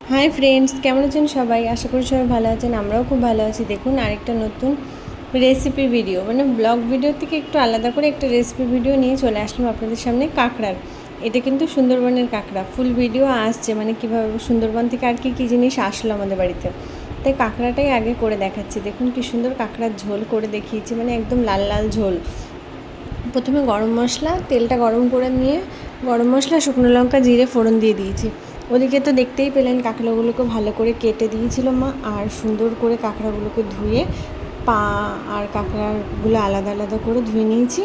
Hi friends, কেমন আছেন সবাই? আশা করি সবাই ভালো আছেন, আমরাও খুব ভালো আছি। দেখুন, আরেকটা নতুন রেসিপি ভিডিও মানে ব্লগ ভিডিও থেকে একটু আলাদা করে একটা রেসিপি ভিডিও নিয়ে চলে আসলাম আপনাদের সামনে, কাঁকড়ার। এটা কিন্তু সুন্দরবনের কাঁকড়া ফুল ভিডিও আসছে মানে কীভাবে সুন্দরবন থেকে আর কি কী জিনিস আসলো আমাদের বাড়িতে। তাই কাঁকড়াটাই আগে করে দেখাচ্ছি। দেখুন কী সুন্দর কাঁকড়ার ঝোল করে দেখিয়েছি মানে একদম লাল লাল ঝোল। প্রথমে গরম মশলা, তেলটা গরম করে নিয়ে গরম মশলা, শুকনো লঙ্কা, জিরে, ফোড়ন দিয়ে দিয়েছি। ওদিকে তো দেখতেই পেলেন কাঁকড়াগুলোকে ভালো করে কেটে দিয়েছিল মা, আর সুন্দর করে কাঁকড়াগুলোকে ধুয়ে পা আর কাঁকড়াগুলো আলাদা আলাদা করে ধুয়ে নিয়েছি,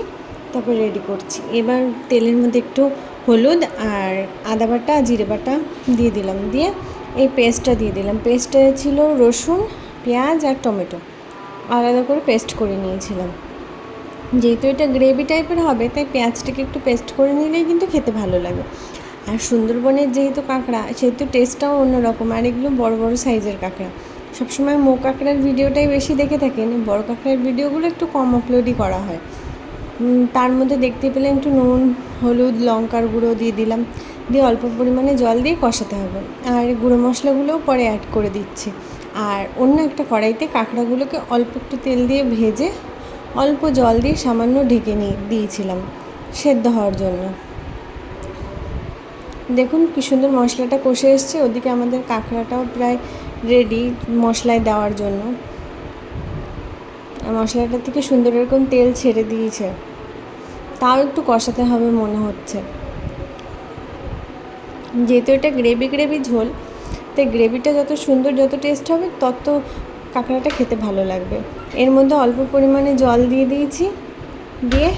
তারপর রেডি করছি। এবার তেলের মধ্যে একটু হলুদ আর আদা বাটা, জিরে বাটা দিয়ে দিলাম, দিয়ে এই পেস্টটা দিয়ে দিলাম। পেস্টটা ছিল রসুন, পেঁয়াজ আর টমেটো, আলাদা করে পেস্ট করে নিয়েছিলাম। যেহেতু এটা গ্রেভি টাইপের হবে, তাই পেঁয়াজটাকে একটু পেস্ট করে নিলেই কিন্তু খেতে ভালো লাগে। আর সুন্দরবনের যেহেতু কাঁকড়া, সেহেতু টেস্টটাও অন্যরকম। আর এগুলো বড় বড় সাইজের কাঁকড়া। সবসময় মো কাঁকড়ার ভিডিওটাই বেশি দেখে থাকেন বড় কাঁকড়ার ভিডিওগুলো একটু কম আপলোডই করা হয়। তার মধ্যে দেখতে পেলাম একটু নুন, হলুদ, লঙ্কার গুঁড়ো দিয়ে দিলাম। দিয়ে অল্প পরিমাণে জল দিয়ে কষাতে হবে। আর গুঁড়ো মশলাগুলোও পরে অ্যাড করে দিচ্ছি। আর অন্য একটা কড়াইতে কাঁকড়াগুলোকে অল্প একটু তেল দিয়ে ভেজে অল্প জল দিয়ে সামান্য ঢেকে নিয়ে দিয়েছিলাম। সেদ্ধ হওয়ার জন্য। দেখুন কী সুন্দর মশলাটা কষে এসছে, ওদিকে আমাদের কাঁকড়াটাও প্রায় রেডি মশলায় দেওয়ার জন্য। মশলাটা থেকে সুন্দর এরকম তেল ছেড়ে দিয়েছে। তাও একটু কষাতে হবে মনে হচ্ছে। যেহেতু এটা গ্রেভি গ্রেভি ঝোল, তাই গ্রেভিটা যত সুন্দর যত টেস্ট হবে, তত কাঁকড়াটা খেতে ভালো লাগবে। এর মধ্যে অল্প পরিমাণে জল দিয়ে দিয়েছি, দিয়ে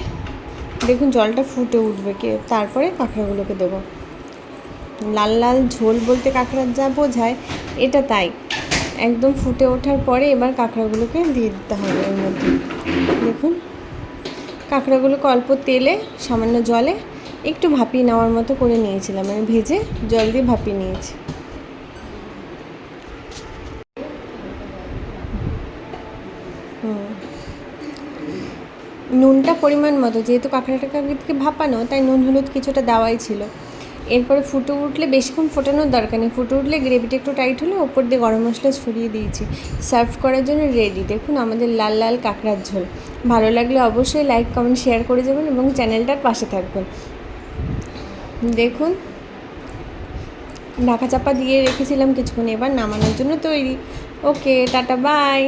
দেখুন জলটা ফুটে উঠবে কে, তারপরে কাঁকড়াগুলোকে দেবো। লাল লাল ঝোল বলতে কাঁকড়ার যা বোঝায়, এটা তাই। একদম ফুটে ওঠার পরে এবার কাঁকড়াগুলোকে দিয়ে দিতে হবে এর মধ্যে। দেখুন, কাঁকড়াগুলোকে অল্প তেলে, সামান্য জলে একটু ভাপিয়ে নেওয়ার মতো করে নিয়েছিলাম। মানে ভেজে জল দিয়ে ভাপিয়ে নিয়েছি। নুনটা পরিমাণ মতো, যেহেতু কাঁকড়াটাকে ভাপানো, তাই নুন হলুদ কিছুটা দেওয়াই ছিল। এরপরে ফুটে উঠলে, বেশিক্ষণ ফোটানোর দরকার নেই। ফুটে উঠলে গ্রেভিটা একটু টাইট হলে ওপর দিয়ে গরম মশলা ছড়িয়ে দিয়েছি। সার্ভ করার জন্য রেডি দেখুন, আমাদের লাল লাল কাঁকড়ার ঝোল। ভালো লাগলে অবশ্যই লাইক কমেন্ট শেয়ার করে যাবেন এবং চ্যানেলটার পাশে থাকবেন। দেখুন, ঢাকা চাপা দিয়ে রেখেছিলাম কিছুক্ষণ, এবার নামানোর জন্য তৈরি। ওকে টাটা বাই